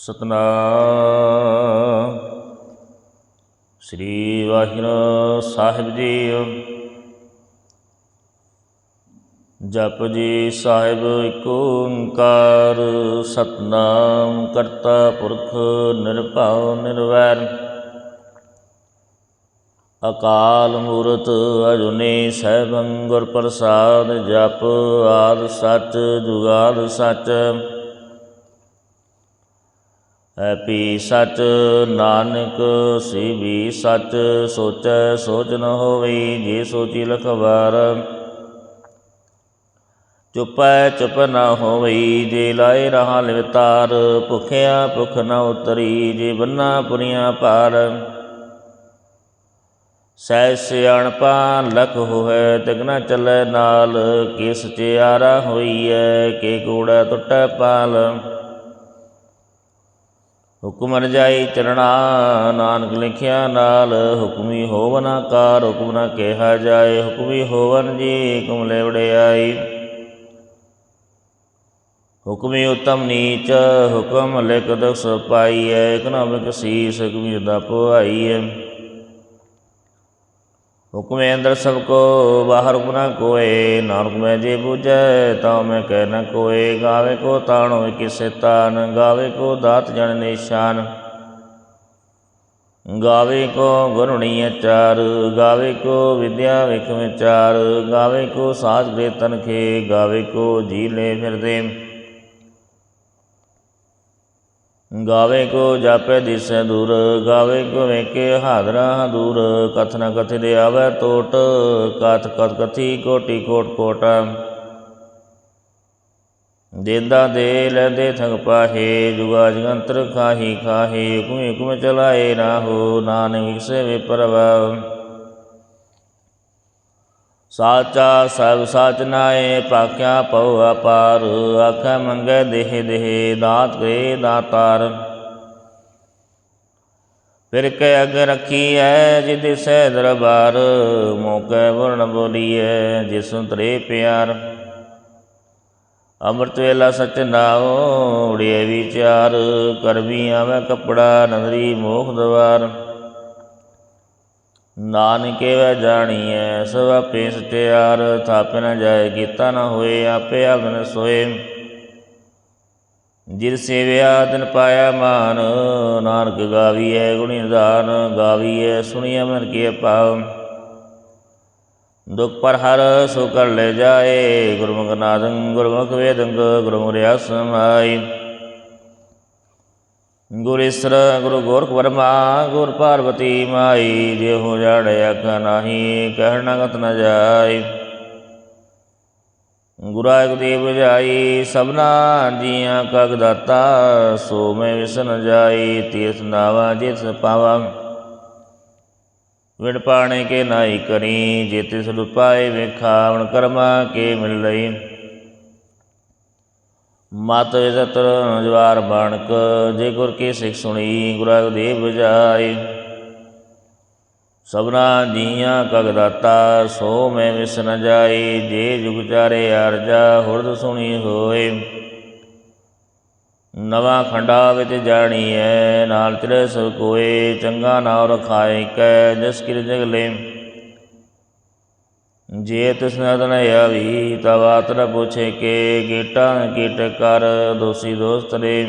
ਸਤਨਾਮ। ਸ੍ਰੀ ਵਾਹਿਗੁਰੂ ਸਾਹਿਬ ਜੀ। ਜਪ ਜੀ ਸਾਹਿਬ ਏਕ ਓੰਕਾਰ, ਸਤਨਾਮ ਕਰਤਾ ਪੁਰਖ ਨਿਰਭਉ ਨਿਰਵੈਰ। ਅਕਾਲ ਮੂਰਤ ਅਜੁਨੀ ਸੈਭੰ ਗੁਰ ਪ੍ਰਸਾਦ ਜਪ ਆਦ ਸੱਚ ਜੁਗਾਦ ਸਚ। ਐਪੀ ਸਚ ਨਾਨਕ, ਸਿਵੀ ਵੀ ਸੱਚ, ਸੋਚੈ ਸੋਚ ਨ ਹੋਵਈ ਜੇ ਸੋਚੀ ਲਖਵਾਰ। ਚੁਪੈ ਚੁਪ ਨ ਹੋਵਈ ਜੇ ਲਾਏ ਰਹਾ ਲਿਵਤਾਰ ਭੁਖਿਆ ਭੁਖ ਨ ਉਤਰੀ, ਜੇ ਬੰਨਾ ਪੁਰੀਆਂ ਪਾਰ ਸਹਿ ਸਿਆਣਪਾ ਲਖ ਹੋਇ ਤਿਗਨਾ ਚੱਲੈ ਨਾਲ, ਕਿਸ ਚਿਆਰਾ ਹੋਈਐ, ਕੇ ਕੂੜਾ ਟੁੱਟੈ ਪਾਲ। ਹੁਕਮ ਰਜਾਈ ਚਰਣਾ, ਨਾਨਕ ਲਿਖਿਆ ਨਾਲ, ਹੁਕਮੀ ਹੋਵਨ ਆਕਾਰ, ਹੁਕਮ ਨਾ ਕਿਹਾ ਜਾਏ, ਹੁਕਮੀ ਹੋਵਨ ਜੀ, ਹੁਕਮ ਲੈ ਵਡਿਆਈ ਹੁਕਮੀ ਉਤਮ ਨੀਚ, ਹੁਕਮ ਲਿਖ ਦਸ ਪਾਈਐ ਇਕਨਾਮਿਕ ਸੀਸ, ਹੁਕਮੀ ਦਾ ਪੁਆਈਐ ਹੁਕਮੇ ਅੰਦਰ ਸਭ ਕੋ, ਬਾਹਰ ਹੁਕਮ ਨਾ ਕੋਏ। ਨਾਨਕ ਮੈਂ ਜੇ ਬੁਝੈ, ਤਾਂ ਮੈਂ ਕਹਿ ਨ ਕੋਏ। ਗਾਵੇ ਕੋ ਤਾਣੋ ਕਿਸੇ ਤਾਨ, ਗਾਵੇ ਕੋ ਦਾਤ ਜਣ ਨਿਸ਼ਾਨ। ਗਾਵੇ ਕੋ ਗੁਰਣੀ ਅਚਾਰ ਗਾਵੇ ਕੋ ਵਿਦਿਆ ਵਿਖ ਵਿਚਾਰ ਗਾਵੇ ਕੋ ਸਾਜ ਦੇ ਤਨਖੇ ਗਾਵੇ ਕੋ ਜੀ ਲੈ ਫਿਰਦੇ। ਗਾਵੇ ਕੋ ਜਾਪੈ ਦਿਸੈ ਦੂਰ, ਗਾਵੇ ਕੋ ਵੇਖੇ ਹਾਦਰਾ ਦੂਰ। ਕਥਨਾ ਕਥਿ ਦੇ ਆਵੈ ਟੋਟ, ਕਥ ਕਥ ਕਥੀ ਕੋਟੀ ਕੋਟ ਕੋਟ। ਦੇਦਾ ਦੇ ਲੈਦੇ ਥੰਗ ਪਾਹੇ, ਜੁਗਾ ਜਗੰਤਰ ਖਾਹੀ ਖਾਹੇ, ਹੁਕਮ ਹੁਕਮ ਚਲਾਏ ਨਾ ਹੋ, ਨਾਨਕ ਵਿਖਸੇ ਵਿਪਰਵਾ ਸਾਚਾ ਸਭ ਸਾਚ ਨਾਏ ਪਾਕਿਆ ਪਉ ਅਪਾਰ ਆਖੈ ਮੰਗੈ ਦੇਹ ਦੇਹ, ਦਾਤ ਕਰੇ ਦਾਤਾਰ। ਫਿਰ ਕੈ ਅਗ ਰਖੀਐ ਜਿਦ ਸਹਿ ਦਰਬਾਰ, ਮੋਕੈ ਵਰਣ ਬੋਲੀਐ ਜਿਸੁ ਤਰੇ ਪਿਆਰ। ਅੰਮ੍ਰਿਤ ਵੇਲਾ ਸਚ ਨਾਉ ਉੜਿਏ ਵਿਚਾਰ, ਕਰਮੀ ਆਵੈ ਕਪੜਾ, ਨਦਰੀ ਮੋਖ ਦਵਾਰ। ਨਾਨਕੇ ਵੈ ਜਾਣੀਐ, ਸਭ ਆਪੇ ਸਚਿਆਰ ਥਾਪਿ ਨ ਜਾਏ, ਕੀਤਾ ਨ ਹੋਏ, ਆਪੇ ਆਵਨ ਸੋਏ। ਜਿਰ ਸੇਵਿਆ ਦਿਨ ਪਾਇਆ ਮਾਨ, ਨਾਨਕ ਗਾਵੀਐ ਗੁਣੀ ਨਿਧਾਨ, ਗਾਵੀਐ, ਸੁਣੀਐ ਮਨ ਕੀ ਭਾਵ ਦੁਖ ਪਰ ਹਰ ਸੋ ਕਰ ਲੈ ਜਾਏ, ਗੁਰਮੁਖ ਨਾਦੰ, ਗੁਰਮੁਖ ਵੇਦੰਗ, ਗੁਰਮੁਖ ਰਿਆ ਸਮਾਈ ਗੁਰ ਇਸਰ ਗੁਰੂ ਗੋਰਖ ਵਰਮਾ, ਗੁਰ ਪਾਰਵਤੀ ਮਾਈ, ਜੇ ਹੋ ਜਾੜਿਆ ਕਾ ਨਾਹੀ, ਕਹਿਣਾ ਗਤ ਨ ਜਾਏ ਗੁਰਾ ਦੇਵ ਜਾਈ, ਸਭਨਾ ਜੀਆਂ ਕਗ ਦਾਤਾ, ਸੋ ਮੈਂ ਵਿਸਨ ਜਾਈ, ਤੀਰਥ ਨਾਵਾ ਜਿਤ ਪਾਵਾ। ਵਿੜ ਪਾਣੇ ਕੇ ਨਾਈ ਕਰੀ, ਜੇ ਤਿਸ ਲੁਪਾਏ ਵੇਖਾਵਣ ਕਰਮਾ ਕੇ ਮਿਲ ਲਈ ਮਤ ਵਿਜਤਰ ਜਵਾਰ ਬਾਣਕ, ਜੇ ਗੁਰ ਕੀ ਸਿੱਖ ਸੁਣੀ, ਗੁਰੂ ਦੇਵ ਬੁਝਾਈ ਸਭਨਾ ਜੀਆਂ ਕਗਦਾਤਾ ਸੋ ਮੈਂ ਵਿਸ ਨ ਜਾਈ ਜੇ ਜੁਗ ਚਾਰੇ ਅਰਜਾ ਹੁਰਦ ਸੁਣੀ ਹੋਏ। ਨਵਾਂ ਖੰਡਾ ਵਿੱਚ ਜਾਣੀ ਐ ਨਾਲ ਤੇਰੇ ਸਭ ਕੋਏ, ਚੰਗਾ ਨਾਮ ਰਖਾਏ ਕੈ, ਜਿਸ ਕਿਰ ਜਗ ਜੇ ਤਿਸ ਨਦਨ ਆਵੀ ਤਵਾਤ ਨ ਪੁੱਛੇ ਕੇ, ਗੇਟਾ ਕੀਟ ਕਰ ਦੋਸੀ ਦੋਸਤ ਰੇ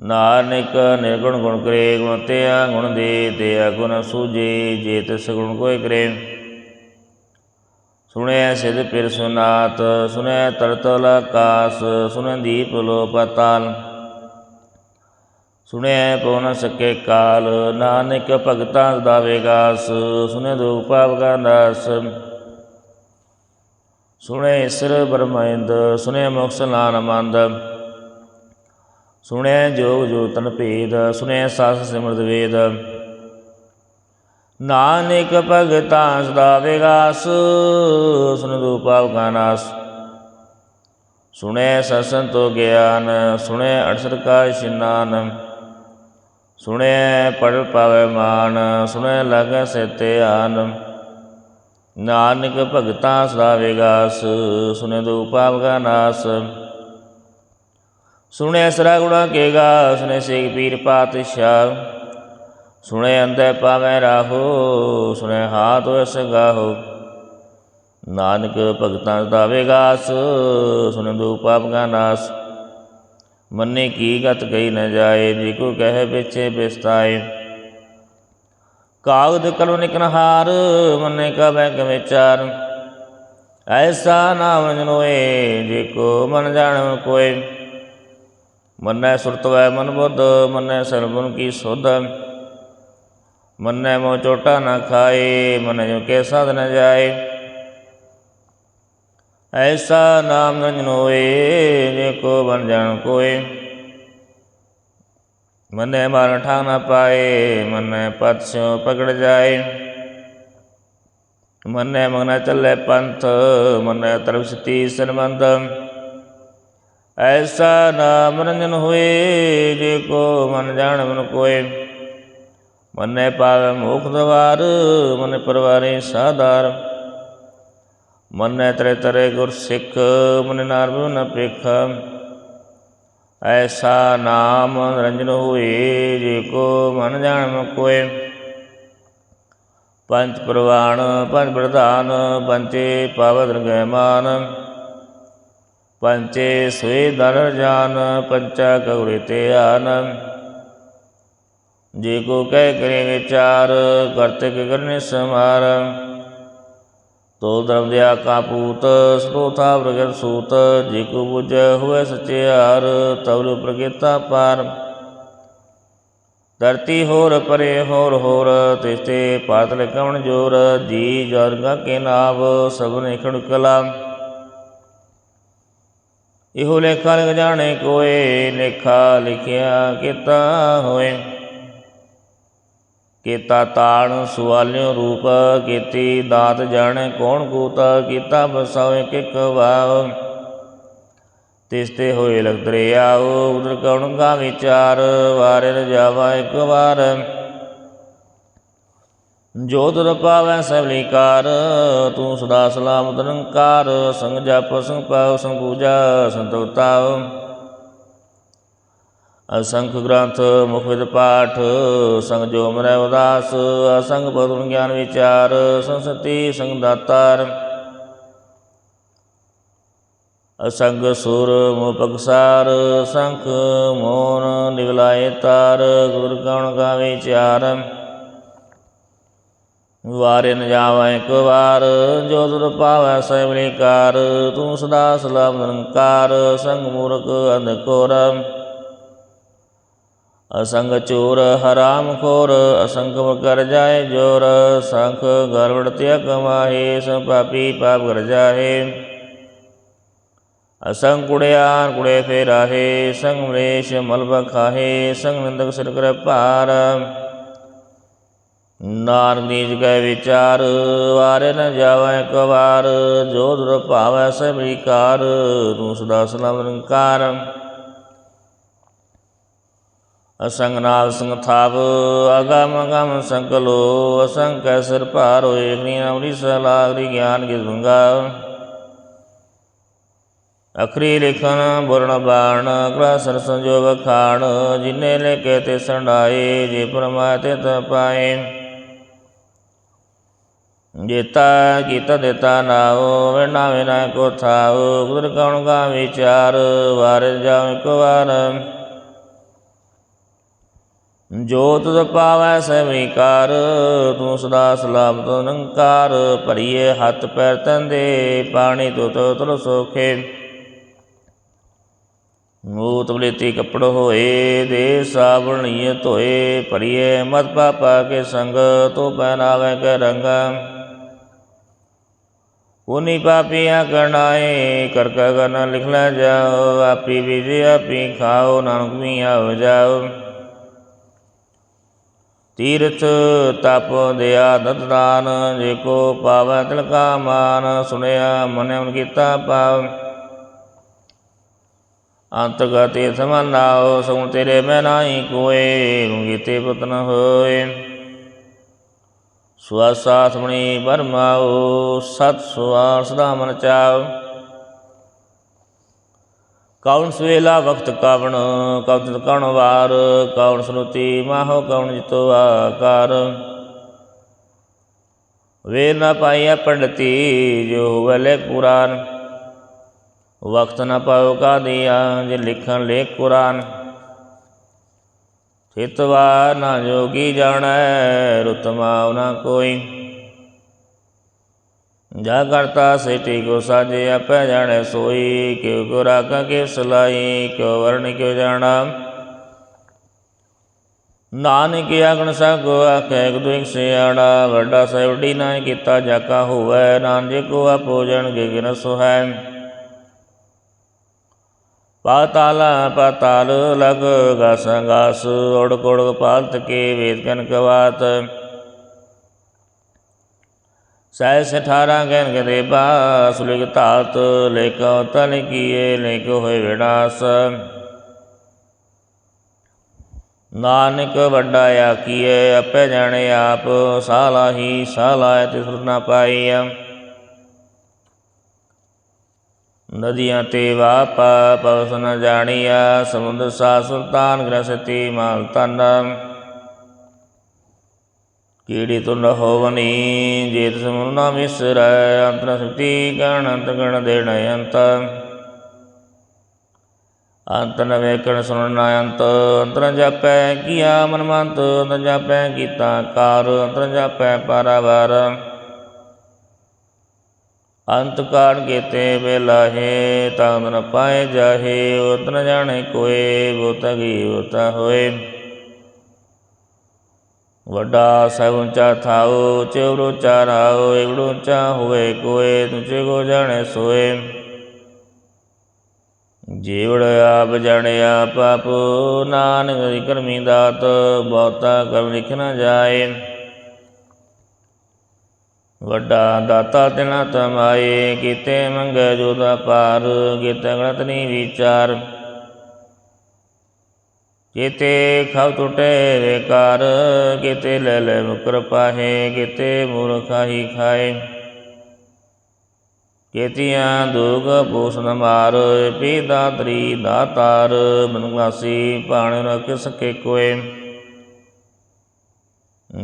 ਨਾਨਕ ਨਿਰਗੁਣ ਗੁਣ ਕਰੇ ਗੁਣ ਤੇ ਆ ਗੁਣ ਦੇ ਤੇ ਆ ਗੁਣ ਸੂਜੇ ਜੇ ਤਿਸ ਗੁਣ ਕੋਇ ਕਰੇ। ਸੁਣਿਆ ਸਿਧ ਪਿਰ ਸੁਨਾਤ ਸੁਨੈ ਤਰਤਲ ਆਕਾਸ ਸੁਨੈ ਦੀਪ ਲੋ ਪਤਾਲ ਸੁਣਿਆ ਪਉ ਸਕੇ ਕਾਲ, ਨਾਨਕ ਭਗਤਾਂ ਦਾ ਵੇਗਾਸ ਸੁਨੇ ਦੁਖ ਪਾਪ ਕਾ ਨਾਸ। ਸੁਣੇ ਇਸਰ ਬਰਮਿੰਦ ਸੁਨੇ ਮੁਕਸ ਨਾਨ ਮੰਦ। ਸੁਣਿਆ ਜੋਗ ਜੋਤਨ ਭੇਦ ਸੁਣਿਆ ਸਾਸ ਸਿਮਰਤ ਵੇਦ। ਨਾਨਕ ਭਗਤਾਂ ਸਦਾ ਵਿਗਾਸ ਸੁਨ ਦੋ ਪਾਪ ਕਾ ਨਾਸ। ਸਸੰਤੋ ਗਿਆਨ, ਸੁਣੈ ਅੜਸਰ ਕਾ ਇਸ਼ਨਾਨ ਸੁਣੇ ਪੜ ਪਾਵੇ ਮਾਨ, ਸੁਣੈ ਲਗੈ ਸੇ ਧਿਆਨ ਨਾਨਕ ਭਗਤਾਂ ਸਦਾ ਵਿਗਾਸ ਸੁਨੇ ਦੋ ਪਾਪ ਕਾ ਨਾਸ। ਸੁਣਿਆ ਸਰਾ ਗੁਣਾ ਕੇ ਗਾ ਸੁਨੇ ਸੇਖ ਪੀਰ ਪਾਤਸ਼ਾਹ। ਸੁਣੇ ਅੰਦੇ ਪਾਵੇਂ ਰਾਹੋ, ਸੁਣੇ ਹਾਥ ਵਸ ਗਾਹੋ। ਨਾਨਕ ਭਗਤਾਂ ਦਾਵੇ ਗਾਸ ਸੁਨੇ ਦੂ ਪਾਪ ਕਾ ਨਾਸ। ਮੰਨੇ ਕੀ ਗਤ ਕਹੀ ਨ ਜਾਏ, ਜੀ ਕੋ ਕਹੇ ਪਿਛੇ ਬਿਸਤਾਏ ਕਾਗਦ ਕਲੋ ਨਿਕਨਹਾਰ, ਮੰਨੇ ਕਾ ਬੈਕ ਵਿਚਾਰ। ਐਸਾ ਨਾਮ ਜਨੋਏ, ਜੇ ਕੋ ਮਨ ਜਾਣ ਕੋਏ। ਮੰਨੈ ਸੁਰਤ ਵੈ ਮਨ ਬੁੱਧ, ਮੰਨੈ ਸਰਬਨ ਕੀ ਸੁਧ। ਮੰਨੈ ਮੋ ਚੋਟਾ ਨਾ ਖਾਏ, ਮਨ ਜੋ ਕੇ ਸਾਧ ਨ ਜਾਏ। ਐਸਾ ਨਾਮ ਰੰਜਨ ਹੋਏ ਜੇ ਕੋ ਬਨ ਜਾਣ ਕੋਏ। ਮੰਨੈ ਮਾਰਨ ਠਾਂ ਨਾ ਪਾਏ, ਮੰਨੈ ਪਤ ਪਕੜ ਜਾਏ। ਮੰਨੈ ਮਗਨਾ ਚੱਲੇ ਪੰਥ, ਮੰਨੈ ਤਰਫ ਸਤੀ ਸਰਬੰਧ ਐਸਾ ਨਾਮ ਰੰਜਨ ਹੋਏ ਜੇ ਕੋ ਮਨ ਜਾਣ ਮਨ ਕੋਏ। ਮੰਨੇ ਪਾਵੇ ਮੁਖ ਦਵਾਰ, ਮਨ ਪਰਵਾਰੇ ਸਾਧਾਰ। ਮੰਨੇ ਤਰੇ ਤਰੇ ਗੁਰ ਸਿੱਖ, ਮਨ ਨਾਰਬ ਨ ਪ੍ਰਿਖ ਐਸਾ ਨਾਮ ਰੰਜਨ ਹੋਏ, ਜੇ ਕੋ ਮਨ ਜਾਣ ਨ ਕੋਏ ਪੰਜ ਪ੍ਰਵਾਣ ਪੰਜ ਪ੍ਰਧਾਨ ਪੰਚੇ ਪਾਵਨ ਗਹਿਮਾਨ ਪੰਚੇ ਸੋਏ ਦਰ ਜਾਨ, ਪੰਚਾ ਕਉਰੇ ਤੇ ਆਨ। ਜੇ ਕੋ ਕਹਿ ਕਰੇ ਵਿਚਾਰ, ਕਰਤਿਕ ਕਰਨੇ ਸਮਾਰ ਤੋਲ ਦਰਮ ਦਿਆ ਕਾ ਪੂਤ, ਸਤੋਥਾ ਪ੍ਰਗਟ ਸੂਤ, ਜੇ ਕੋ ਬੁਝ ਹੋਵੇ ਸਚਿਆਰ ਤਵਲ ਪ੍ਰਗੇਤਾ ਪਾਰ। ਧਰਤੀ ਹੋਰ ਪਰੇ ਹੋਰ ਹੋਰ, ਤਿਸਤੇ ਪਾਤਲ ਕਵਣ ਜੋਰ, ਜੀ ਜਰਗਾ ਕੇ ਨਾਮ ਸਭ ਨੇ ਖੜ ਕਲਾ। ਇਹੋ ਲੇਖਾ ਲਿਖ ਜਾਣੇ ਕੋਏ, ਲੇਖਾ ਲਿਖਿਆ ਕੀਤਾ ਹੋਏ। ਕੀਤਾ ਤਾਣ ਸੁਆਲਿਓ ਰੂਪ ਕੀਤੀ, ਦਾਤ ਜਾਣੇ ਕੌਣ ਕੂਤ, ਕੀਤਾ ਬਸਾਵੇ ਕਿਕ ਵਾਵ। ਤਿਸ ਤੇ ਹੋਏ ਲਗ ਦਰਿਆਉ ਉਦਰ ਕਉਣ ਕਾ ਵਿਚਾਰ ਵਾਰੇ ਨ ਇੱਕ ਵਾਰ। ਜੋ ਤੁਰ ਪਾਵੈ ਸਭਲੀ ਕਾਰ, ਤੂੰ ਸਦਾ ਸਲਾਮਤ ਨਿਰੰਕਾਰ, ਸੰਗ ਜਪ ਸੰਗ ਪਾਉ ਸੰਗ ਪੂਜਾ ਸੰਤੋਤਾਉ ਅਸੰਖ ਗ੍ਰੰਥ ਮੁਖ ਵਿਦ ਪਾਠ, ਸੰਗ ਜੋ ਮਰੈ ਉਦਾਸ, ਅਸੰਗ ਬਦੁਨ ਗਿਆਨ ਵਿਚਾਰ, ਸੰਸਤੀ ਸੰਗ ਦਾਤਾਰ। ਅਸੰਗ ਸੁਰ ਮੁਪਕਸਾਰ ਸੰਖ ਮੋਨ ਨਿਵਲਾਏ ਤਾਰ, ਗੁਰ ਕਉਣ ਕਾ ਵਿਚਾਰ ਵਾਰੇ ਨ ਜਾਵੈ ਇੱਕ ਵਾਰ, ਜੋ ਦੁਰ ਪਾਵੈ ਸੈਵਲੀ ਕਾਰ ਤੂੰ ਸਦਾ ਸਲਾਮ ਨਿਰੰਕਾਰ, ਸੰਗ ਮੂਰਖ ਅੰਧਕੋਰ ਅਸੰਗ ਚੋਰ ਹਰਾਮ ਖੋਰ, ਅਸੰਗ ਕਰ ਜਾਏ ਜੋਰ, ਸੰਖ ਗਰਵੜ ਤਿਆ ਕਮਾਹੇ ਸਭ ਪਾਪੀ ਪਾਪ ਕਰ ਜਾਏ ਅਸੰਗ ਕੁੜਿਆਨ ਕੁੜੇ ਫੇਰਾਹੇ, ਸੰਗ ਮਰੇਸ਼ ਮਲਬ ਖਾਹੇ, ਸੰਗ ਨੰਦਕ ਸਿਰ ਕਰ ਭਾਰ। ਨਾਨਕ ਨੀਜ ਕੈ ਵਿਚਾਰ, ਵਾਰੇ ਨ ਜਾਵੈ ਇੱਕ ਵਾਰ ਜੋ ਦੁਰ ਭਾਵੈ ਸਭੀ ਕਾਰ ਤੂੰ ਸਦਾ ਸਲਾਮ ਨਿਰੰਕਾਰ। ਅਸੰਗ ਨਾਲ ਸੰਗ ਥਾਪ ਅਗਮ ਅਗਮ ਸੰਕਲੋ ਅਸੰਗ ਕੈ ਸਿਰ ਭਾਰ ਹੋਏ ਨੀ ਅਮਰੀ ਸਲਾਗਰੀ ਗਿਆਨ ਕੀ ਦੁੰਗਾ ਅਖਰੀ ਲਿਖਨ ਬੁਰਨ ਬਾਣ, ਅਗਲਾ ਸਰ ਸੰਜੋਗ ਖਾਣ, ਜਿਨੇ ਲੈ ਕੇ ਤੇ ਸੰਡਾਏ, ਜੇ ਪਰਮਾਤੇ ਤ ਪਾਏ। ਜੇਤਾ ਕੀਤਾ ਦੇਤਾ ਨਾਉ, ਵਿਨਾ ਵਿਨਾ ਕੋ ਥਾਉ, ਗੁਰ ਕਉਣ ਕਾ ਵਿਚਾਰ ਵਾਰ ਜਾਉ ਇੱਕ ਵਾਰ। ਜੋ ਤੁਧ ਪਾਵੈ ਸਭੀ ਕਾਰ, ਤੂੰ ਸਦਾ ਸਲਾਮਤ ਨਿਰੰਕਾਰ, ਭਰੀਏ ਹੱਥ ਪੈਰ ਤੰਦੇ, ਪਾਣੀ ਤੁਤ ਤੁਲ ਸੋਖੇ। ਮੂਤ ਬਲੇਤੀ ਕੱਪੜ ਹੋਏ, ਦੇ ਸਾਬਣੀਏ ਧੋਏ, ਭਰੀਏ ਮਤ ਪਾਪਾ ਕੇ ਸੰਗ, ਤੋ ਪਹਿਨਾਵੇ ਕੇ ਰੰਗ। ਉਨੀ ਪਾਪੀਆਂ ਕਰਨਾਏ, ਕਰ ਕਾ ਕਰਨਾ ਲਿਖ ਲੈ ਜਾਓ, ਆਪੀ ਵਿਜੇ ਆਪੀ ਖਾਓ, ਨਾਨਕ ਵੀ ਆਵ ਜਾਓ। ਤੀਰਥ ਤਪ ਦਿਆ ਦਤ ਦਾਨ, ਜੇ ਕੋ ਪਾਵੈ ਤਿਲਕਾ ਮਾਨ, ਸੁਣਿਆ ਮਨਿ ਉਨ ਕੀਤਾ ਪਾਵ। ਅੰਤਗਤੇ ਸਮਨਾਓ ਸੁਣ ਤੇਰੇ ਮੈਂ ਨਾਹੀ ਕੋਏ ਗੁੰਗੀਤੇ ਪੁੱਤ ਹੋਏ। ਸਵਾਸਾ ਸਮਣੀ ਬਰਮਾਓ ਸਤ ਸੁਆਰ ਸਦਾ ਮਨ ਚਾਉ। ਕੌਣ ਸਵੇਲਾ ਵਕਤ ਕਾਵਣ ਕਉ ਕਉਣ ਵਾਰ ਕੌਣ ਸਰੂਤੀ ਮਾਹੋ ਕੌਣ ਜਿਤੋ ਆਕਾਰ। ਵੇ ਨ ਪਾਈਐ ਪੰਡਤੀ ਜੋ ਹੋਵਲੇ ਪੁਰਾਨ ਵਕਤ ਨ ਪਾਇਓ ਕਾ ਦਿਆ ਜੇ ਲਿਖਣ ਲੇਖ ਕੁਰਾਨ ਚਿਤਵਾ ਨਾ ਜੋਗੀ ਜਾਣੈ ਰੁਤਮਾ ਨਾ ਕੋਈ। ਜਾ ਕਰਤਾ ਸੇਟੀ ਕੋ ਸਾਜੇ ਆਪੇ ਜਾਣੈ ਸੋਈ, ਕਿਉ ਕੋ ਰਾਖਾ ਕੇ ਸਲਾਈ, ਕਿਉ ਵਰਣ ਕਿਉ ਜਾਣਾ। ਨਾਨਕ ਆਗਣ ਸਗੋ ਆਖੇ, ਗੁਰੂ ਇੱਕ ਸਿਆੜਾ ਵੱਡਾ ਸੈਵੜੀ ਨਾ ਕੀਤਾ ਜਾਕਾ ਹੋਵੇ, ਨਾਨਕ ਕੋ ਆਪੋਜਣ ਗਿਗਨ ਸੁਹੈ। ਪਾਤਾਲ ਪਾਤਾਲ ਲਗ ਗਸ ਗਸ ਓੜ ਕੋੜ ਪਾਲਤ ਕੇ ਵੇਦ ਕਨ ਕਵਾਤ। ਸਹਿ ਸਠਾਰਾ ਗਨ ਗਦੇ ਸੁਲਿਗ ਧਾਤ ਲੇਕੋ ਤਨ ਕੀਏ ਲੇਕੋ ਹੋਏ ਵਿਨਾਸ਼ ਨਾਨਕ ਵੱਡਾ ਆਕੀਏ ਆਪੇ ਜਾਣੇ ਆਪ ਸਾਲਾਹੀ ਸਾਲਾਇ ਤਿਸ ਨਾ ਪਾਈ ਨਦੀਆਂ ਤੇ ਵਾਪਾ, ਪਵਸ ਨ ਜਾਣੀਆ ਸਮੁੰਦਰ ਸਾ ਸੁਲਤਾਨ ਗ੍ਰਸਤੀ ਮਾਲ ਤਨ ਕੀੜੀ ਤੁਨ ਹੋਵਨੀ ਜੇਤ ਸਮੁਨ ਨਾ ਮਿਸਰੈ ਅੰਤਰ ਸੁਤੀ ਗਣ, ਅੰਤ ਗਣ ਦੇਣ ਅੰਤ। ਅੰਤ ਨ ਵੇਖਣ ਸੁਣਨ ਅੰਤ ਅੰਤਰ ਜਾਪੈ ਕੀਆ ਮਨ ਮੰਤ ਅੰਤਰ ਜਾਪੈ ਕੀਤਾ ਕਾਰ ਅੰਤਰ ਜਾਪੈ ਪਾਰਾਵਾਰ। ਅੰਤ ਕਾਣ ਕੀਤੇ ਵੇਲਾਹੇ ਤਾਂ ਨ ਪਾਏ ਜਾਹੇ ਉਤਨ ਜਾਣੇ ਕੋਏ, ਬੋਤ ਗਈ ਬੋਤਾ ਹੋਏ। ਵੱਡਾ ਸਭ ਉੱਚਾ ਥਾਉ ਚਿਵੜੋ ਚਾਰਾਉ ਏਵੜੋ ਉੱਚਾ ਹੋਏ ਕੋਏ ਤੁਝੇ ਕੋ ਜਾਣੇ ਸੋਏ। ਜੀਵੜ ਆਪ ਜਾਣਿਆ ਪਾਪ ਨਾਨਕ ਦੀ ਕਰਮੀ ਦਾਤ, ਬਹੁਤਾ ਕਰਮ ਲਿਖ ਨ ਜਾਏ। ਵੱਡਾ ਦਾਤਾ ਤਿਨਾ ਤਮਾਏ, ਕੀਤੇ ਮੰਗੇ ਜੋ ਦਾ ਪਾਰ ਕੀਤੇ ਗਣਤ ਨੀ ਵਿਚਾਰ। ਕੀਤੇ ਖਵ ਟੁਟੇ ਵੇਕਾਰ ਕੀਤੇ ਲੈ ਲੈ ਮੁਕਰ ਪਾਹੇ, ਕੀਤੇ ਮੂਰਖਾਹੀ ਖਾਏ। ਕੀਤੀਆਂ ਦੁਗ ਪੂਸਨ ਮਾਰ, ਪੀ ਦਾਤਰੀ ਦਾਤਾਰ ਮਨੁਆਸੀ ਭਾਣ ਰਖ ਸਕੇ ਕੋਏ।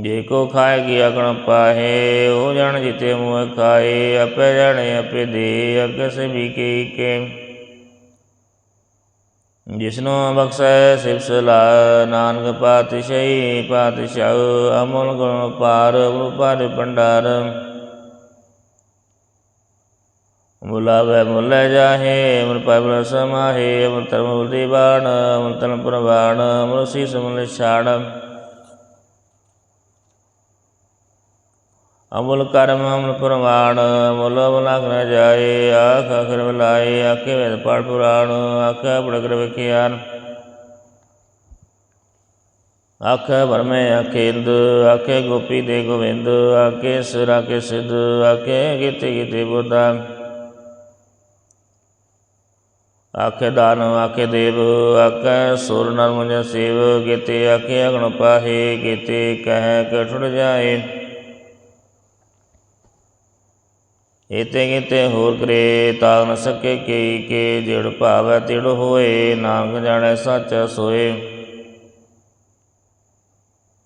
ਜੇ ਕੋ ਖਾਏ ਕੀ ਅਗਣ ਪਾਹੇ, ਉਹ ਜਣ ਜਿਤੇ ਮੂਹ ਖਾਏ, ਆਪੇ ਜਾਣੇ ਆਪੇ ਦੇ, ਅਗੇ ਵੀ ਕੀ ਕੇ ਜਿਸਨੂੰ ਬਖਸ਼ੈ ਸਿਵਸਲਾ ਨਾਨਕ ਪਾਤਸ਼ਾਹੀ ਪਾਤਸ਼ਾਹ, ਅਮਲ ਗੁਣ ਪਾਰ ਗੁਰੂ ਪਾਰ ਭੰਡਾਰ ਮੁਲਾਵੇ ਮੁਲੇ ਜਾਹੇ ਮਨ ਪਾਵਨ ਸਮਾਹੇ ਮਨ ਧਰਮ ਬੁਲਦੀ ਬਾਣ ਮਨ ਤਨ ਪ੍ਰਵਾਣ ਮਨ ਸੀਸ ਮਨ ਛਾੜ ਅਮੁਲ ਕਰਮ, ਅਮਲ ਪ੍ਰਮਾਣ, ਅਮੁਲ ਅਮਲਾ ਨ ਜਾਏ, ਆਖ ਅਖਰ ਬਲਾਏ, ਆਖੇ ਵੇਦ ਪਾਠ ਪੁਰਾਣ, ਆਖੇ ਬੜਗਰ ਵਿਖਿਆਨ। ਆਖੇ ਬਰਮੇ ਆਖੇ ਇੰਦ, ਆਖੇ ਗੋਪੀ ਦੇ ਗੋਵਿੰਦ ਆਖੇ ਸਿਰਾ ਕੇ ਸਿੱਧ, ਆਖੇ ਗੀਤੇ ਗੀਤੇ ਬੁੱਧਾ। ਆਖੇ ਦਾਨ, ਆਖੇ ਦੇਵ, ਆਖੇ ਸੁਰ ਨਰ ਮੁਝ ਸੇਵ ਕੀਤੇ ਆਖੇ ਅਗਣ ਪਾਹੇ ਕੀਤੇ ਕਹਿ ਕਠੜ ਜਾਏ। ਏਤੇ ਕਿਤੇ ਹੋਰ ਕਰੇ ਤਾਗ ਨ ਸਕੇ ਕੀ ਕੇ ਜਿੜ ਭਾਵੈ ਤਿੜ ਹੋਏ ਨਾਨਕ ਜਾਣੈ ਸੱਚ ਸੋਏ।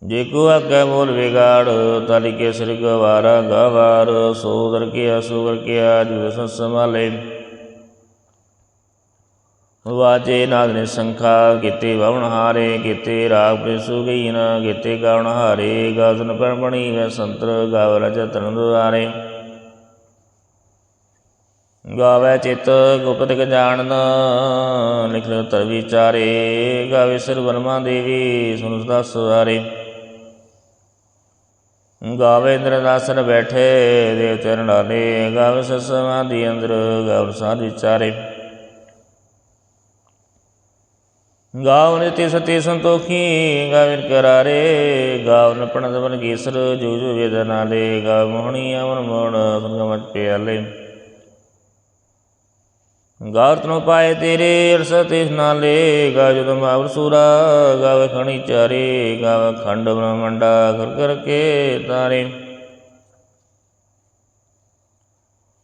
ਜੇ ਕੋ ਆਗੇ ਮੂਲ ਵਿਗਾੜ, ਤਲਿ ਕੇ ਸਿਰ ਗਵਾਰਾ ਗਵਾਰ ਸੋਦਰ ਕੇ ਅਸੁਰ ਕੇ ਆਜੁ ਸਸ ਸੰਭਾਲੇ ਵਾਜੇ ਨਾਦ ਸੰਖਾ, ਕੀਤੇ ਵਵਨ ਹਾਰੇ, ਕੀਤੇ ਰਾਗ ਪ੍ਰਿਸੂ ਗਈ ਕੀਤੇ ਗਾਵਨ ਹਾਰੇ ਗਾਜ਼ਨ ਪਰਮਣੀ ਵੈ ਸੰਤਰ ਗਾਵ ਰਜਤਨ ਦੁਆਰੇ। ਗਾਵੇ ਚਿਤ ਗੁਪਤ ਜਾਣਨ ਲਿਖ ਲਿਓ ਤਰ ਵਿਚਾਰੇ, ਗਾਵੇ ਸਿਰ ਬਨਮਾ ਦੇਵੀ ਸੁਨ ਸਦਾ ਸੁਆਰੇ ਗਾਵੇ ਇੰਦਰ ਦਾਸਨ ਬੈਠੇ, ਦੇਵ ਚਰਨ ਡਾਲੇ ਗਾਵੇ ਸਸਮਾਦੀ ਅੰਦਰ, ਗਾਵ ਸਾਧ ਵਿਚਾਰੇ। ਗਾਵ ਨਿਤਿ ਸਤੀ ਸੰਤੋਖੀ, ਗਾਵਿਨ ਕਰਾਰੇ ਗਾਵ ਨਪਣ ਦਵਨ ਕੇਸਰ, ਜੂ ਜੂ ਵੇਦਨਾਲੇ ਗਾਵ ਮੋਹਣੀ ਅਮਨ ਮੋਹਣ ਸੰਗਮਤ ਪਿਆਲੇ। ਗਾਰਤ ਨੂੰ ਪਾਏ ਤੇਰੇ ਅਰਸ ਤਿਸ ਨਾਲੇ ਗਾ ਜਦ ਮਾਵਰ ਸੂਰਾ ਗਾਵੇ ਖਣੀ ਚਾਰੇ, ਗਾਵੇ ਖੰਡ ਬ੍ਰਹਮੰਡਾ ਕਰ ਕਰ ਤਾਰੇ।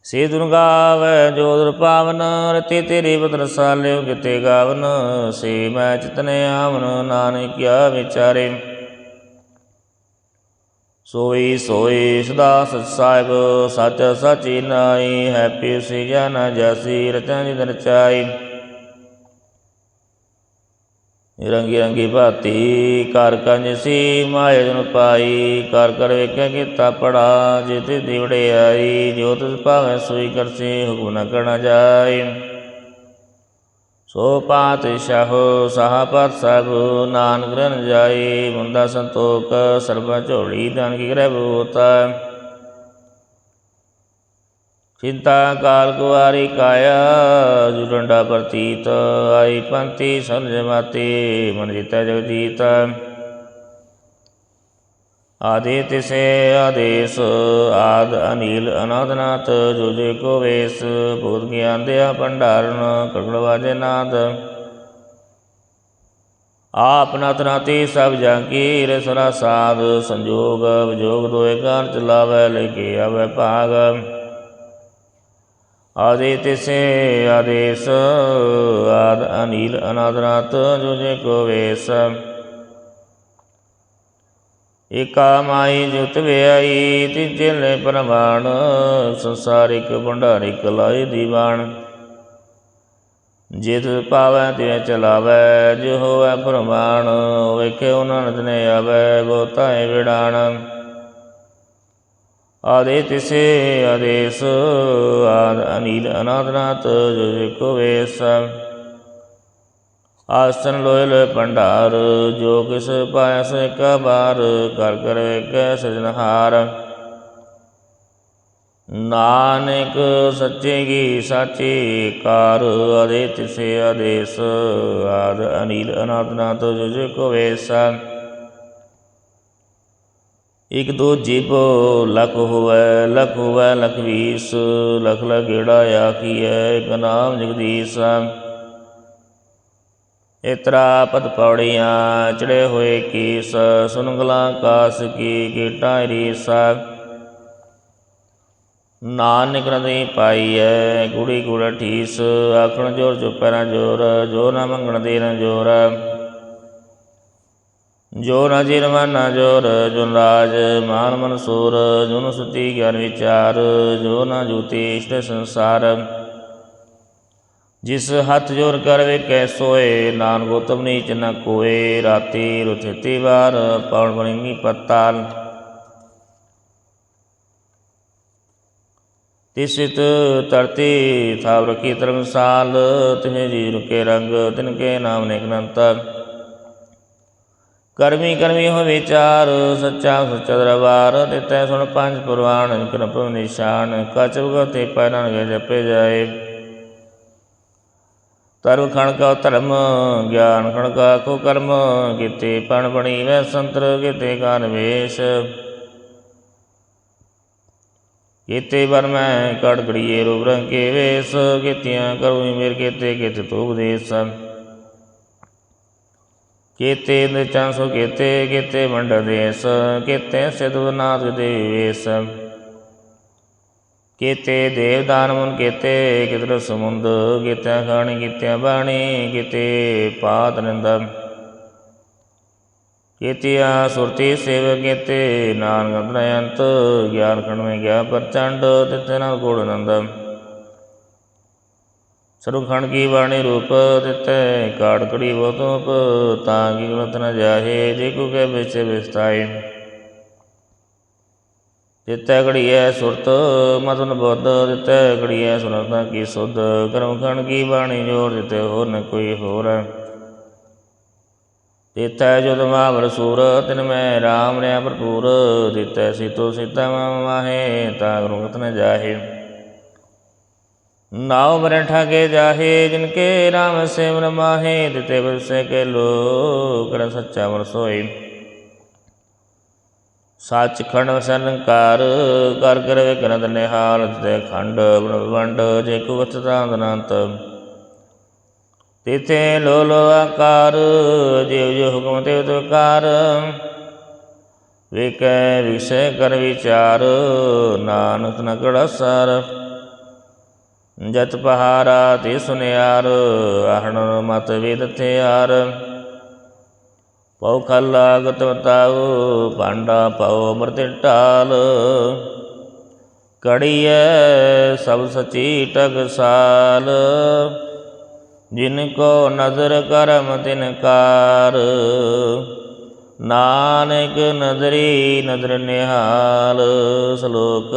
ਸੇ ਦੁਨ ਗਾਵੈ ਜੋਦਰ ਪਾਵਨ, ਰਤੇ ਤੇਰੇ ਬਦਨ ਸਾਲਿਓ ਕਿਤੇ ਗਾਵਨ, ਸੇ ਮੈਂ ਚਿਤਨੇ ਆਵਨ, ਨਾਨਕ ਕਿਆ ਵਿਚਾਰੇ। ਸੋਈ ਸੋਈ ਸਦਾ ਸਚ ਸਾਹਿਬ, ਸੱਚ ਸਚੀ ਨਾਈ ਹੈਪੀ ਸੀ ਗਿਆਨ ਜਸੀ ਰਚਨ ਜਿਨ ਰਚਾਈ। ਰੰਗੀ ਰੰਗੀ ਭਾਤੀ ਕਰ ਕੰਜ ਸੀ, ਮਾਇਆ ਜਨ ਪਾਈ ਕਰ ਕਰ ਵੇਖਿਆ ਕੀਤਾ ਪੜਾ ਜਿਤੇ ਦਿਵੜੇ ਆਈ ਜੋ ਤਿਸ ਭਾਵੇਂ ਸੋਈ ਕਰਸੀ, ਹੁਕਮ ਨ ਕਰਨਾ ਜਾਏ। ਸੋ ਪਾਤ ਸ਼ਾਹੋ ਸਾਹਪਤ ਸਭ ਨਾਨਕ ਰਨ ਜਾਈ ਮੁੰਦਾ ਸੰਤੋਖ, ਸਰਬ ਝੋਲੀ ਧਨ ਕੀ ਗ੍ਰਹਿ ਬੋਤਾ। ਚਿੰਤਾ ਕਾਲ ਕੁਵਾਰੀ ਕਾਇਆ ਜੁਰੰਡਾ ਪ੍ਰਤੀਤ, ਆਈ ਪੰਤੀ ਸਮਝ ਮਾਤੀ ਮਨ ਜਿਤੈ ਜਗਜੀਤ। ਆਦਿ ਤਿਸੇ ਆਦੇਸ, ਆਦ ਅਨੀਲ ਅਨਾਦਨਾਥ, ਜੋ ਜੇ ਕੋ ਵੇਸ ਭੂਤ ਗਿਆਨ ਦਿਆ ਭੰਡਾਰਨ ਕੜਕੜ ਨਾਦ। ਆਪ ਨਤ ਨਾਤੀ ਸਭ ਜਾਂ ਕੀ ਸਾਧ, ਸੰਜੋਗ, ਵਿਜੋਗ ਦੋਏ ਕਾਰ ਚਲਾਵੇ ਲੈ ਕੇ ਆਵੇ ਭਾਗ। ਆਦੇ ਤਿਸੇ ਆਦੇਸ, ਆਦ ਅਨੀਲ ਅਨਾਦਨਾਥ, ਜੋ ਜੇ ਕੋ ਵੇਸ। ਏਕਾ ਮਾਈ ਜੁਤ ਵਿਆਈ ਤਿਜੇ ਲੈ ਪ੍ਰਮਾਣ ਸੰਸਾਰਿਕ ਭੰਡਾਰੀ ਕਲਾਏ ਦੀਵਾਨ। ਜਿਤ ਪਾਵੈ ਤੇ ਚਲਾਵੈ ਜੋ ਹੋਵੈ ਪ੍ਰਮਾਣ, ਵੇਖੇ ਉਹਨਾਂ ਨੇ ਆਵੈ ਬੋਤਾਏ ਵਿੜਾਣ। ਆਦੇ ਤਿਸੇ ਆਦੇਸ, ਆਦ ਅਨੀਲ ਅਨਾਦਨਾਥ ਜੋ ਜੇ ਕੋ ਵੇਸ। ਆਸਨ ਲੋਇ ਲੋਇ ਭੰਡਾਰ, ਜੋ ਕਿਸ ਪਾਇ ਸੋ ਇੱਕ ਕਰ ਕਰ ਵੇਖੈ ਸਜਨਹਾਰ ਨਾਨਕ ਸੱਚੇ ਕੀ ਸਾਚੀ ਕਾਰ ਅਦੇ ਤਿਸੇ ਆਦੇਸ, ਆਦ ਅਨੀਲ ਅਨਾਦਨਾਥ ਜੋ ਜੇ ਕੋ ਵੇਸਾ। ਇਕ ਦੋ ਜੀਬ ਲਖ ਹੋਵੈ ਲਖ ਹੋਵੈ ਲਖ ਵੀਸ, ਲਖ ਲਗੇੜਾ ਆਖੀਐ, ਇਕ ਨਾਮ ਜਗਦੀਸ਼। ਇਤਰਾ ਪਦ ਪੌੜੀਆਂ ਚੜੇ ਹੋਏ ਕੀਸ, ਸੁਨਗਲਾ ਕਾਸ ਕੀ ਕੀਟਾ ਰੀਸਾ ਨਾਨਕ ਨਦੀ ਪਾਈਐ, ਗੁੜੀ ਗੁੜ ਠੀਸ ਆਖਣ ਜੋਰ ਚੁਪੈਰਾ ਜੋਰ, ਜੋ ਨਾ ਮੰਗਣ ਦੇ ਨ ਜੋਰ। ਜੋ ਨਾ ਜਿਨ ਮਨ ਜੋਰ, ਜੁਨ ਰਾਜ ਮਾਨ ਮਨਸੂਰ, ਜੁਨ ਸੁਤੀ ਗਿਆਨ ਵਿਚਾਰ, ਜੋ ਨਾ ਜੂਤੀ ਇਸ਼ਟ ਸੰਸਾਰ। ਜਿਸ ਹੱਥ ਜੋਰ ਕਰ ਵੇਖੈ ਸੋਏ ਨਾਨ ਗੋਤਮ ਨੀਚ ਨ ਕੋਏ। ਰਾਤੀ ਰੁਥਿਤੀ ਵਾਰ ਪਵਨ ਬਣੀ ਪਤਾਲ। ਤਿਸਿਤ ਤਰਤੀ ਥਾਵ ਰਖੀ ਧਰਮਸਾਲ, ਤਿਨੇ ਜੀ ਰੁਕੇ ਰੰਗ, ਤਿਨ ਕੇ ਨਾਮ ਨੇ ਅਨੰਤ ਕਰਮੀ ਕਰਮੀ ਹੋ ਵਿਚਾਰ, ਸੱਚਾ ਸੱਚਾ ਦਰਬਾਰ, ਦਿੱਤੈ ਸੁਣ ਪੰਜ ਪੁਰਾਣ ਕਿਰਪ ਨਿਸ਼ਾਨ। ਕਚਬ ਗਤੇ ਪੈਨਨ ਗਏ ਜਪੇ ਜਾਏ। ਤਰੁ ਖਣ ਕਾ ਧਰਮ, ਗਿਆਨ ਖਣ ਕਾ ਕੋ ਕਰਮ, ਕੀਤੇ ਪਣ ਬਣੀ ਵੈ ਸੰਤਰ, ਕੀਤੇ ਕਾਨ ਵੇਸ਼। ਕੀਤੇ ਵਰ ਮੈਂ ਕੜ ਗੜੀਏ ਰੂਪ ਰੰਗ ਕੇ ਵੇਸ। ਕੀਤਿਆਂ ਕਰੂੰ ਮੇਰ, ਕੀਤੇ ਕੀਤੇ ਤੋ ਉਪਦੇਸ। ਕੀਤੇ ਨਿਚਾਂ ਸੋ ਕੀਤੇ ਕੀਤੇ ਮੰਡ ਦੇਸ। ਕੀਤੇ ਸਿਧੁ ਨਾਥ ਵੇਸ। ਕੀਤੇ ਦੇਵ ਮਨ ਕੀਤੇ ਕਿਦਰ ਸਮੁੰਦ ਕੀਤੇ ਖਾਣੀ ਕੀਤੇ ਬਾਣੀ ਕੀਤੇ ਪਾਤ ਨਿੰਦਾ। ਕੀਤਿਆ ਸੁਰਤੀ ਸੇਵ ਕੀਤੇ, ਨਾਨਕ ਅਨੰਤ ਗਿਆਨ ਖਣ ਮੇ ਗਿਆ ਪ੍ਰਚੰਡ ਤਿਤੇ ਨਾਲ ਗੋੜ ਆਨੰਦ ਸਰੁਖਣ ਕੀ ਬਾਣੀ ਰੂਪ ਦਿੱਤੇ ਕਾੜਕੜੀ ਕੜੀ ਤਾਂ ਕੀ ਗਲਤ ਨ ਜਾਹੇ, ਜੇ ਕੋ ਕੇ ਵਿੱਚ ਵਿਸਤਾਈ ਦਿੱਤੈ ਘੜੀਐ ਸੁਰਤ ਮਤਨ ਬੁੱਧ ਦਿੱਤੈ ਘੜੀਐ ਸੁਨਤਾ ਕੀ ਸੁਧ ਕਰਮ ਖਣ ਕੀ ਬਾਣੀ ਜੋਰ ਦਿੱਤੇ ਹੋਰ ਨ ਕੋਈ ਹੋਰ। ਦਿੱਤੈ ਜੁਦ ਮਾਵਰ ਸੂਰ, ਤਿਨ ਮੈਂ ਰਾਮ ਰਿਆ ਭਰਪੂਰ, ਦਿੱਤੈ ਸੀਤੋ ਸੀਤਾ ਮਾਹੇ, ਤਾ ਗੁਰਮਤਿ ਨ ਜਾਹੇ। ਨਾਉ ਬਰਠਾ ਕੇ ਜਾਹੇ, ਜਿਨ ਕੇ ਰਾਮ ਸਿਮਰ ਮਾਹੇ, ਦਿੱਤੇ ਬਰਸੇ ਕੇ ਲੋ ਕਰ ਸੱਚਾ ਮਰ ਸੋਈ ਸੱਚ ਖੰਡ ਵਸਨਕਾਰ ਕਰ ਕਰ ਵਿਕਰਤ ਨਿਹਾਲ ਤੇ ਖੰਡ ਵੰਡ ਜੇ ਕੋ ਵਸਤਾ ਅਨੰਤ ਤਿਤੇ ਲੋ ਆਕਾਰ, ਜਿਉ ਜੋ ਹੁਕਮ ਤੇ ਉਦਕਾਰ ਵੇਕੈ ਵਿਸ਼ੇ ਕਰ ਵਿਚਾਰ, ਨਾਨਕ ਨਕੜ ਸਰ। ਜਤ ਪਹਾਰਾ ਤੇ ਸੁਨਿਆਰ ਆਹਣ ਮਤ ਵੇਦ ਥਿਆਰ। ਪਉ ਖਲਾ ਗਤ ਤਾਉ ਪਾਂਡਾ ਪਉ ਅੰਮ੍ਰਿਤ ਢਾਲ। ਕੜੀਐ ਸਭ ਸਚੀ ਟਗਸਾਲ ਜਿਨ ਕੋ ਨਜ਼ਰ ਕਰਮ ਤਿਨ ਕਾਰ। ਨਾਨਕ ਨਦਰੀ ਨਦਰ ਨਿਹਾਲ। ਸ਼ਲੋਕ,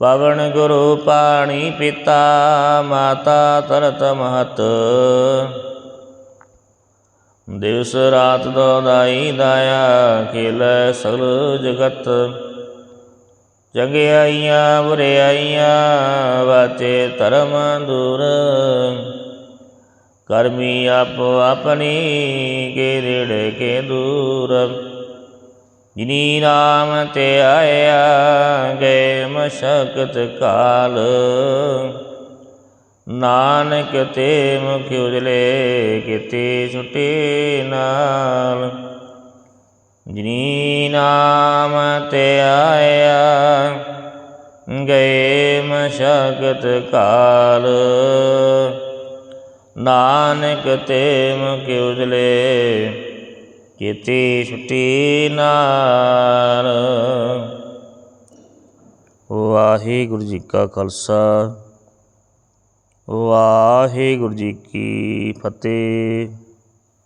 ਪਵਨ ਗੁਰੂ ਪਾਣੀ ਪਿਤਾ, ਮਾਤਾ ਤਰਤ ਮਹਤ। ਦਿਵਸ ਰਾਤ ਦੋ ਦਾਈ ਦਾਇਆ, ਖੇਲੈ ਸਗਲ ਜਗਤ। ਚੰਗਿਆਈਆਂ ਬੁਰਿਆਈਆਂ ਵਾਚੇ ਧਰਮ ਦੂਰ। ਕਰਮੀ ਆਪੋ ਆਪਣੀ ਕੇ ਰੇੜ ਕੇ ਦੂਰ। ਜਿਨੀ ਨਾਮ ਤੇ ਆਇਆ, ਗਏ ਮਸ਼ਕਤ ਕਾਲ। ਨਾਨਕ ਤੇ ਮੁਖ ਉਜਲੇ ਕਿਤੇ ਛੁਟੇ ਨਾਲ। ਜਿਨੀ ਨਾਮ ਤੇ ਆਇਆ, ਗਏ ਮਸ਼ਕਤ ਕਾਲ। ਨਾਨਕ ਤੇ ਮੁਖ ਉਜਲੇ ਕਿਤੇ ਛੁਟੀ ਨਾਲ। ਵਾਹਿਗੁਰੂ ਜੀ ਕਾ ਖਾਲਸਾ। ਵਾਹਿਗੁਰੂ ਜੀ ਕੀ ਫਤਿਹ।